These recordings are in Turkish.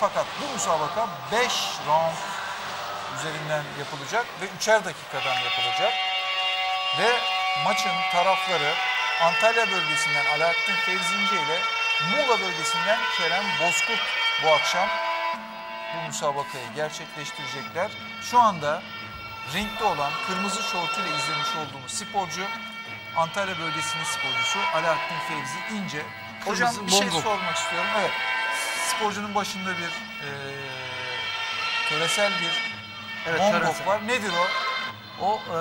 fakat bu müsabaka 5 round üzerinden yapılacak ve 3'er dakikadan yapılacak. Ve maçın tarafları Antalya bölgesinden Alaaddin Fevzince ile Muğla bölgesinden Kerem Bozkurt bu akşam bu müsabakayı gerçekleştirecekler. Şu anda ringde olan kırmızı şortuyla izlemiş olduğumuz sporcu Antalya bölgesinin sporcusu Alaaddin Fevzi İnce. Hocam bir şey sormak istiyorum. Evet. Sporcunun başında bir e, töresel bir Evet, töresel. var. Nedir o? O e,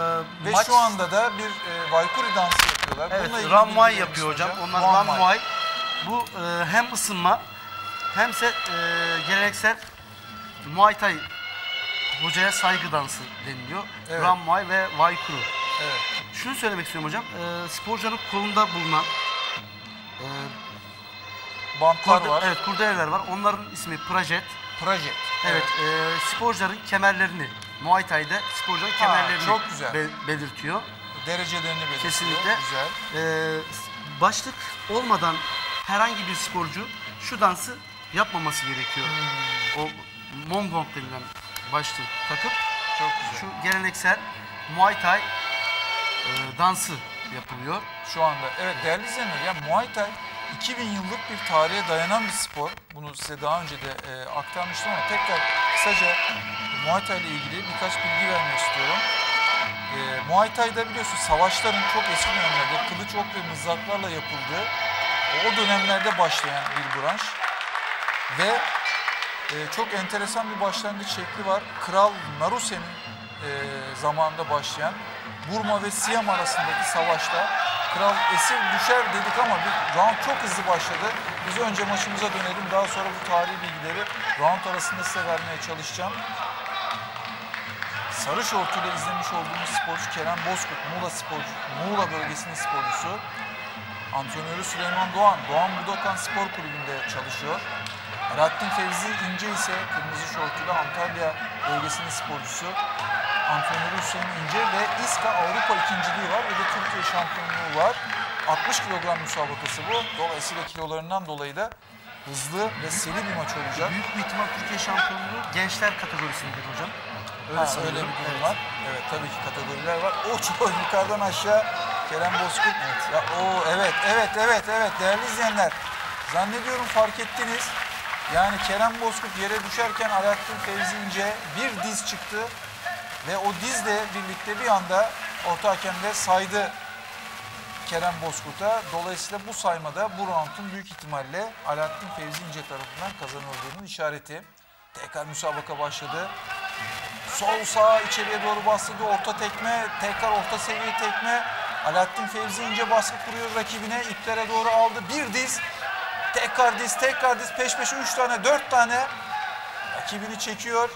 Ve maç şu anda da bir e, Vaykuri dansı yapıyorlar. evet, Ramvay yapıyor hocam. Onlar Ramvay. Bu e, hem ısınma hemse e, geleneksel Muay Thai hocaya saygı dansı deniliyor. Evet. Ramvay ve Vaykuru. Evet. Şunu söylemek istiyorum hocam. E, sporcunun kolunda bulunan Bantlar kurda- var. evet kurdeleler var. Onların ismi Prajet. Proje. Evet, e, sporcuların kemerlerini, Muay Thai'de sporcuların kemerlerini çok güzel. be- belirtiyor. Derecelerini belirtiyor. Kesinlikle. Güzel. E, başlık olmadan herhangi bir sporcu şu dansı yapmaması gerekiyor. Hmm. O Mongol denilen başlığı takıp Çok güzel. şu geleneksel Muay Thai e, dansı yapılıyor. Şu anda evet değerli izleyenler ya Muay Thai 2000 yıllık bir tarihe dayanan bir spor. Bunu size daha önce de e, aktarmıştım ama tekrar kısaca Muay Thai ile ilgili birkaç bilgi vermek istiyorum. E, Muay Thai'da biliyorsunuz savaşların çok eski dönemlerde kılıç ok ve mızraklarla yapıldığı o dönemlerde başlayan bir branş. Ve e, çok enteresan bir başlangıç şekli var. Kral Naruse'nin e, zamanında başlayan Burma ve Siyam arasındaki savaşta kral esir düşer dedik ama bir round çok hızlı başladı. Biz önce maçımıza dönelim. Daha sonra bu tarihi bilgileri round arasında size vermeye çalışacağım. Sarı şortuyla izlemiş olduğumuz sporcu Kerem Bozkurt, Muğla sporcu, Muğla bölgesinin sporcusu. Antrenörü Süleyman Doğan, Doğan Budokan Spor Kulübü'nde çalışıyor. Alaaddin Fevzi İnce ise kırmızı şortuyla Antalya bölgesinin sporcusu. Antrenörü Hüseyin İnce ve İSKA Avrupa ikinciliği var ve de Türkiye şampiyonluğu var. 60 kilogram müsabakası bu. Dolayısıyla kilolarından dolayı da hızlı ve seri bir maç olacak. Büyük bir ihtimal Türkiye şampiyonluğu gençler kategorisindedir hocam. Öyle, öyle sanıyorum. bir durum Evet. var. Evet tabii ki kategoriler var. O çok yukarıdan aşağı Kerem Bozkurt. Ya, o evet evet evet evet değerli izleyenler. Zannediyorum fark ettiniz. Yani Kerem Bozkurt yere düşerken Alaaddin Fevzi İnce bir diz çıktı. Ve o dizle birlikte bir anda orta hakemde saydı Kerem Bozkurt'a. Dolayısıyla bu saymada bu roundun büyük ihtimalle Alaaddin Fevzi İnce tarafından kazanıldığının işareti. Tekrar müsabaka başladı. Sol sağ içeriye doğru bastırdı. Orta tekme, tekrar orta seviye tekme. Alaaddin Fevzi ince baskı kuruyor rakibine. iplere doğru aldı. Bir diz. Tekrar diz, tekrar diz. Peş peşe üç tane, dört tane. Rakibini çekiyor.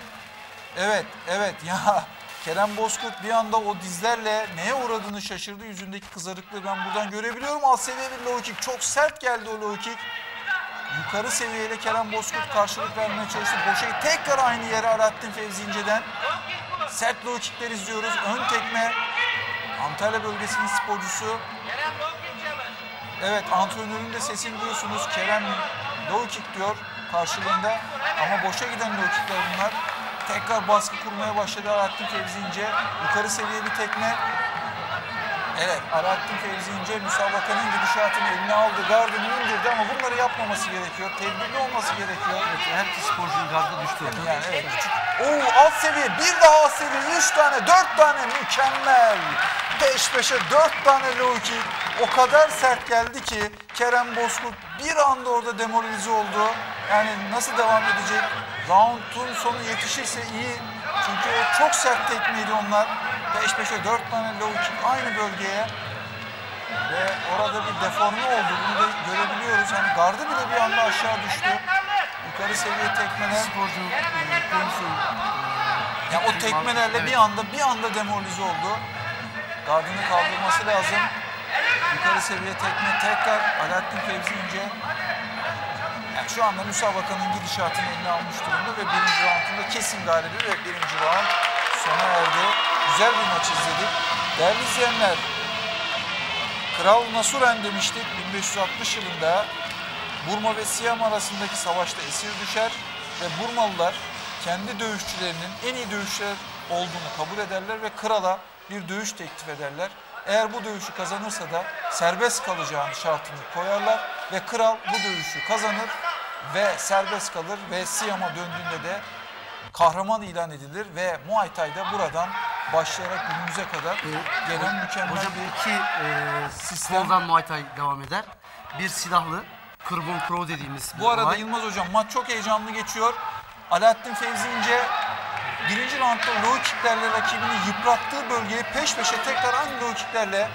Evet, evet ya Kerem Bozkurt bir anda o dizlerle neye uğradığını şaşırdı. Yüzündeki kızarıklığı ben buradan görebiliyorum. Alt seviye bir low kick. Çok sert geldi o low kick. Yukarı seviyeyle Kerem Bozkurt karşılık vermeye çalıştı. Boşa tekrar aynı yere Alaaddin Fevzi İnce'den. Sert low kickler izliyoruz. Ön tekme. Antalya bölgesinin sporcusu. Evet antrenörün de sesini duyuyorsunuz. Kerem low kick diyor karşılığında. Ama boşa giden low kickler bunlar. Tekrar baskı kurmaya başladı Alaaddin Fevzi İnce. Yukarı seviye bir tekme. Evet, Alaaddin Fevzi İnce müsabakanın gidişatını eline aldı, gardını indirdi ama bunları yapmaması gerekiyor. Tedbirli olması gerekiyor. Evet, her iki sporcunun gardı düştü hocam. Yani evet. Oo, alt seviye, bir daha alt seviye, üç tane, dört tane mükemmel. Peş peşe dört tane low kick. O kadar sert geldi ki Kerem Bozkurt bir anda orada demoralize oldu. Yani nasıl devam edecek? Round'un sonu yetişirse iyi. Çünkü o çok sert tekmeydi onlar. Peş peşe dört tane low kick aynı bölgeye. Ve orada bir deforme oldu. Bunu da görebiliyoruz. Hani gardı bile bir anda aşağı düştü. Yukarı seviye tekmeler. Sporcu e, konusu Ya o tekmelerle bir anda bir anda demoralize oldu. Gardını kaldırması lazım. Yukarı seviye tekme tekrar Alaaddin Fevzi İnce. Yani şu anda müsabakanın gidişatını eline almış durumda ve birinci roundunda kesin galibi ve birinci round sona erdi. Güzel bir maç izledik. Değerli izleyenler, Kral Nasuren demiştik 1560 yılında Burma ve Siyam arasındaki savaşta esir düşer. ve Burmalılar kendi dövüşçülerinin en iyi dövüşçüler olduğunu kabul ederler ve krala bir dövüş teklif ederler. Eğer bu dövüşü kazanırsa da serbest kalacağını şartını koyarlar ve kral bu dövüşü kazanır ve serbest kalır ve Siam'a döndüğünde de kahraman ilan edilir ve Muay Thai'da buradan başlayarak günümüze kadar gelen mükemmel Hocam bir iki e, Sistem. koldan Muay Thai devam eder. Bir silahlı, Kırbon Pro dediğimiz Bu arada olay. Yılmaz Hocam maç çok heyecanlı geçiyor. Alaaddin Fevzi İnce birinci roundda low kicklerle rakibini yıprattığı bölgeye peş peşe tekrar aynı low kicklerle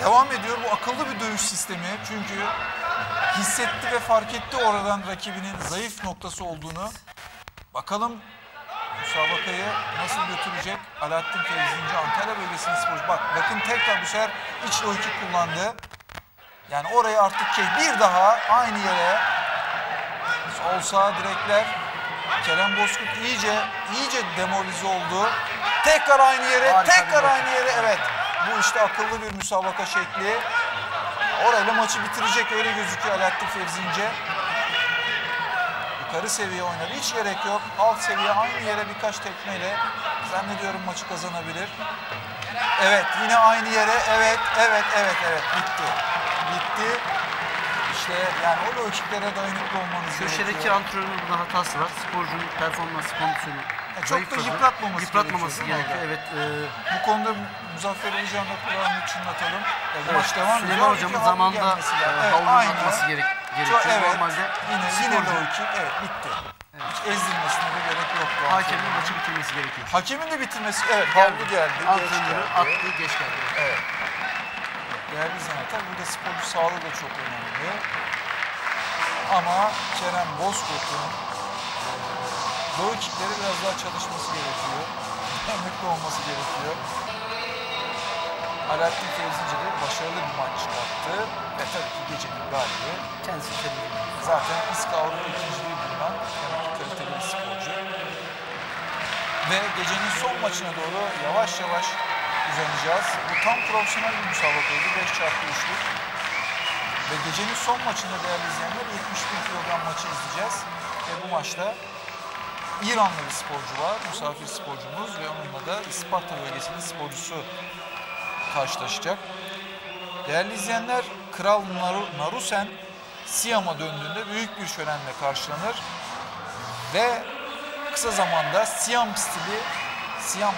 devam ediyor. Bu akıllı bir dövüş sistemi. Çünkü hissetti ve fark etti oradan rakibinin zayıf noktası olduğunu. Bakalım müsabakayı nasıl götürecek Alaaddin Fevzi İnce Antalya bölgesinin sporcu. Bak bakın tekrar bu sefer iç low kick kullandı. Yani oraya artık şey bir daha aynı yere sol sağ direkler. Kerem Bozkurt iyice iyice demoralize oldu. Tekrar aynı yere, Harika tekrar aynı yere. Evet. Bu işte akıllı bir müsabaka şekli. Orayla maçı bitirecek öyle gözüküyor Alaaddin Fevzi İnce. Yukarı seviye oynar. Hiç gerek yok. Alt seviye aynı yere birkaç tekmeyle zannediyorum maçı kazanabilir. Evet yine aynı yere. Evet, evet, evet, evet. Bitti. Bitti. İşte yani o ölçüklere dayanıklı olmanız Köşedeki gerekiyor. antrenörün burada hatası var. Sporcunun performansı, kondisyonu E, çok da yıpratmaması Yıpratmaması gerekiyor, gerekiyor. Evet. e, Bu konuda Muzaffer Hocam'la kulağını çınlatalım. Evet, maç devam ediyor. Süleyman Hocam'ın zamanda e. Evet, havlunun aynen. atması gerek, Çok, gerekiyor. evet. Normalde yine, yine low kick. Evet bitti. Hiç ezdirmesine de gerek yok. hakemin maçı bitirmesi gerekiyor. Hakemin de bitirmesi. Evet havlu geldi. Antrenörü attı, geç geldi. Evet. Değerli tabii burada sporcu sağlığı da çok önemli. Ama Kerem Bozkurt'un low kickleri biraz daha çalışması gerekiyor. Emekli olması gerekiyor. Alaaddin Fevzinci de başarılı bir maç çıkarttı. Ve tabii ki gecenin galibi Kendisi ediyor. zaten İSKA Avrupa ikinciliği bulunan demek ki kaliteli bir sporcu. Ve gecenin son maçına doğru yavaş yavaş uzanacağız. Bu tam profesyonel bir müsabakaydı. 5 çarpı 3'lük. Ve gecenin son maçında değerli izleyenler 71 kilogram maçı izleyeceğiz. Ve bu maçta İranlı bir sporcu var. Misafir sporcumuz ve onunla da Isparta bölgesinin sporcusu karşılaşacak. Değerli izleyenler, Kral Naru, Narusen Siam'a döndüğünde büyük bir şölenle karşılanır ve kısa zamanda Siam stili Siam